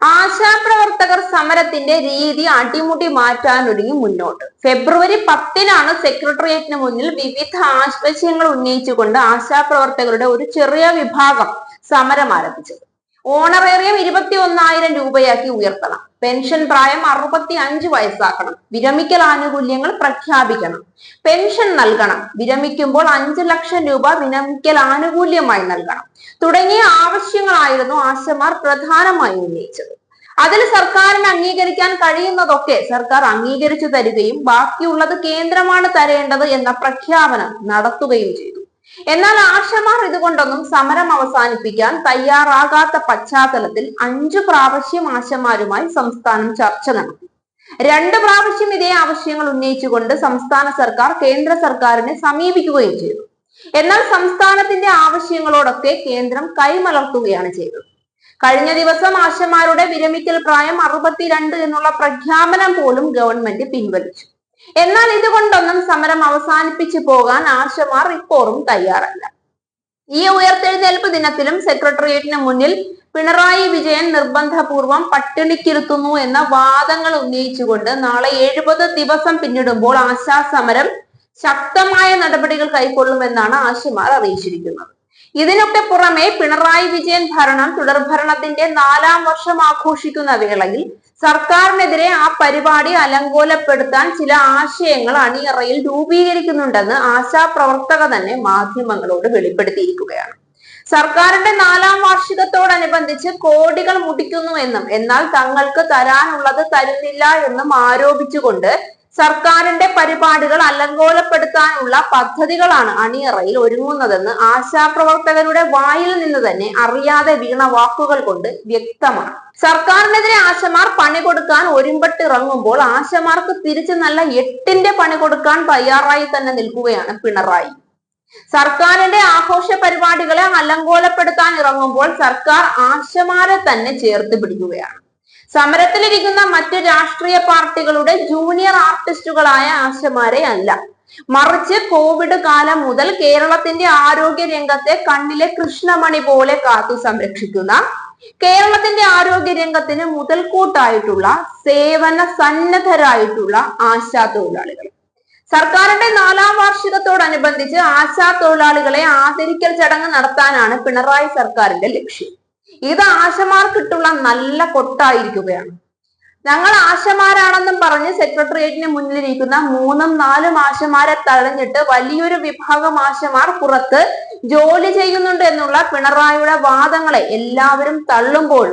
ആശാപ്രവർത്തകർ സമരത്തിന്റെ രീതി അടിമുടി മാറ്റാനൊരുങ്ങി മുന്നോട്ട്. ഫെബ്രുവരി പത്തിനാണ് സെക്രട്ടേറിയറ്റിന് മുന്നിൽ വിവിധ ആശയങ്ങൾ ഉന്നയിച്ചുകൊണ്ട് ആശാപ്രവർത്തകരുടെ ഒരു ചെറിയ വിഭാഗം സമരം ആരംഭിച്ചത്. ഓണറേറിയം ഇരുപത്തി ഒന്നായിരം രൂപയാക്കി ഉയർത്തണം. പെൻഷൻ പ്രായം അറുപത്തി അഞ്ച് വയസ്സാക്കണം. വിരമിക്കൽ ആനുകൂല്യങ്ങൾ പ്രഖ്യാപിക്കണം. പെൻഷൻ നൽകണം. വിരമിക്കുമ്പോൾ അഞ്ച് ലക്ഷം രൂപ വിരമിക്കൽ ആനുകൂല്യമായി നൽകണം. തുടങ്ങിയ ആവശ്യങ്ങളായിരുന്നു ആശമാർ പ്രധാനമായും ഉന്നയിച്ചത്. അതിൽ സർക്കാരിന് അംഗീകരിക്കാൻ കഴിയുന്നതൊക്കെ സർക്കാർ അംഗീകരിച്ചു തരികയും ബാക്കിയുള്ളത് കേന്ദ്രമാണ് തരേണ്ടത് എന്ന പ്രഖ്യാപനം നടത്തുകയും ചെയ്തു. എന്നാൽ ആശമാർ ഇതുകൊണ്ടൊന്നും സമരം അവസാനിപ്പിക്കാൻ തയ്യാറാകാത്ത പശ്ചാത്തലത്തിൽ അഞ്ചു പ്രാവശ്യം ആശമാരുമായി സംസ്ഥാനം ചർച്ച നടത്തി. രണ്ട് പ്രാവശ്യം ഇതേ ആവശ്യങ്ങൾ ഉന്നയിച്ചുകൊണ്ട് സംസ്ഥാന സർക്കാർ കേന്ദ്ര സർക്കാരിനെ സമീപിക്കുകയും ചെയ്തു. എന്നാൽ സംസ്ഥാനത്തിന്റെ ആവശ്യങ്ങളോടൊക്കെ കേന്ദ്രം കൈമലർത്തുകയാണ് ചെയ്തത്. കഴിഞ്ഞ ദിവസം ആശമാരുടെ വിരമിക്കൽ പ്രായം അറുപത്തിരണ്ട് എന്നുള്ള പ്രഖ്യാപനം പോലും ഗവൺമെന്റ് പിൻവലിച്ചു. എന്നാൽ ഇതുകൊണ്ടൊന്നും സമരം അവസാനിപ്പിച്ചു പോകാൻ ആശമാർ ഇപ്പോഴും തയ്യാറല്ല. ഈ ഉയർത്തെഴുന്നേൽപ്പ് ദിനത്തിലും സെക്രട്ടേറിയറ്റിന് മുന്നിൽ പിണറായി വിജയൻ നിർബന്ധപൂർവം പട്ടിണിക്കിരുത്തുന്നു എന്ന വാദങ്ങൾ ഉന്നയിച്ചുകൊണ്ട് നാളെ എഴുപത് ദിവസം പിന്നിടുമ്പോൾ ആശാ സമരം ശക്തമായ നടപടികൾ കൈക്കൊള്ളുമെന്നാണ് ആശമാർ അറിയിച്ചിരിക്കുന്നത്. ഇതിനൊക്കെ പുറമെ പിണറായി വിജയൻ ഭരണം തുടർഭരണത്തിന്റെ നാലാം വർഷം ആഘോഷിക്കുന്ന വേളയിൽ സർക്കാരിനെതിരെ ആ പരിപാടി അലങ്കോലപ്പെടുത്താൻ ചില ആശയങ്ങൾ അണിയറയിൽ രൂപീകരിക്കുന്നുണ്ടെന്ന് ആശാപ്രവർത്തക തന്നെ മാധ്യമങ്ങളോട് വെളിപ്പെടുത്തിയിരിക്കുകയാണ്. സർക്കാരിന്റെ നാലാം വാർഷികത്തോടനുബന്ധിച്ച് കോടികൾ മുടിക്കുന്നു എന്നും എന്നാൽ തങ്ങൾക്ക് തരാനുള്ളത് തരുന്നില്ല എന്നും ആരോപിച്ചുകൊണ്ട് സർക്കാരിന്റെ പരിപാടികൾ അലങ്കോലപ്പെടുത്താനുള്ള പദ്ധതികളാണ് അണിയറയിൽ ഒരുങ്ങുന്നതെന്ന് ആശാപ്രവർത്തകരുടെ വായിൽ നിന്ന് തന്നെ അറിയാതെ വീണ വാക്കുകൾ കൊണ്ട് വ്യക്തമാണ്. സർക്കാരിനെതിരെ ആശമാർ പണി കൊടുക്കാൻ ഒരുമ്പട്ടിറങ്ങുമ്പോൾ ആശമാർക്ക് തിരിച്ചു നല്ല എട്ടിന്റെ പണി കൊടുക്കാൻ തയ്യാറായി തന്നെ നിൽക്കുകയാണ് പിണറായി. സർക്കാരിന്റെ ആഘോഷ പരിപാടികളെ അലങ്കോലപ്പെടുത്താൻ ഇറങ്ങുമ്പോൾ സർക്കാർ ആശമാരെ തന്നെ ചേർത്ത് പിടിക്കുകയാണ്. സമരത്തിലിരിക്കുന്ന മറ്റ് രാഷ്ട്രീയ പാർട്ടികളുടെ ജൂനിയർ ആർട്ടിസ്റ്റുകളായ ആശമാരെ അല്ല. മറിച്ച് കോവിഡ് കാലം മുതൽ കേരളത്തിന്റെ ആരോഗ്യ രംഗത്തെ കണ്ണിലെ കൃഷ്ണമണി പോലെ കാത്തു സംരക്ഷിക്കുന്ന കേരളത്തിന്റെ ആരോഗ്യ രംഗത്തിന് മുതൽക്കൂട്ടായിട്ടുള്ള സേവന സന്നദ്ധരായിട്ടുള്ള ആശാ തൊഴിലാളികൾ. സർക്കാരിന്റെ നാലാം വാർഷികത്തോടനുബന്ധിച്ച് ആശാ തൊഴിലാളികളെ ആദരിക്കൽ ചടങ്ങ് നടത്താനാണ് പിണറായി സർക്കാരിന്റെ ലക്ഷ്യം. ഇത് ആശമാർക്കിട്ടുള്ള നല്ല കൊട്ടായിരിക്കുകയാണ്. ഞങ്ങൾ ആശമാരാണെന്നും പറഞ്ഞ് സെക്രട്ടേറിയറ്റിന് മുന്നിലിരിക്കുന്ന മൂന്നും നാലും ആശമാരെ തഴഞ്ഞിട്ട് വലിയൊരു വിഭാഗം ആശമാർ പുറത്ത് ജോലി ചെയ്യുന്നുണ്ട് എന്നുള്ള പിണറായിയുടെ വാദങ്ങളെ എല്ലാവരും തള്ളുമ്പോൾ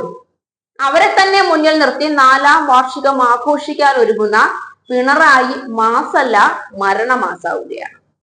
അവരെ തന്നെ മുന്നിൽ നിർത്തി നാലാം വാർഷികം ആഘോഷിക്കാൻ ഒരുങ്ങുന്ന പിണറായി മാസല്ല മരണമാസാവുകയാണ്.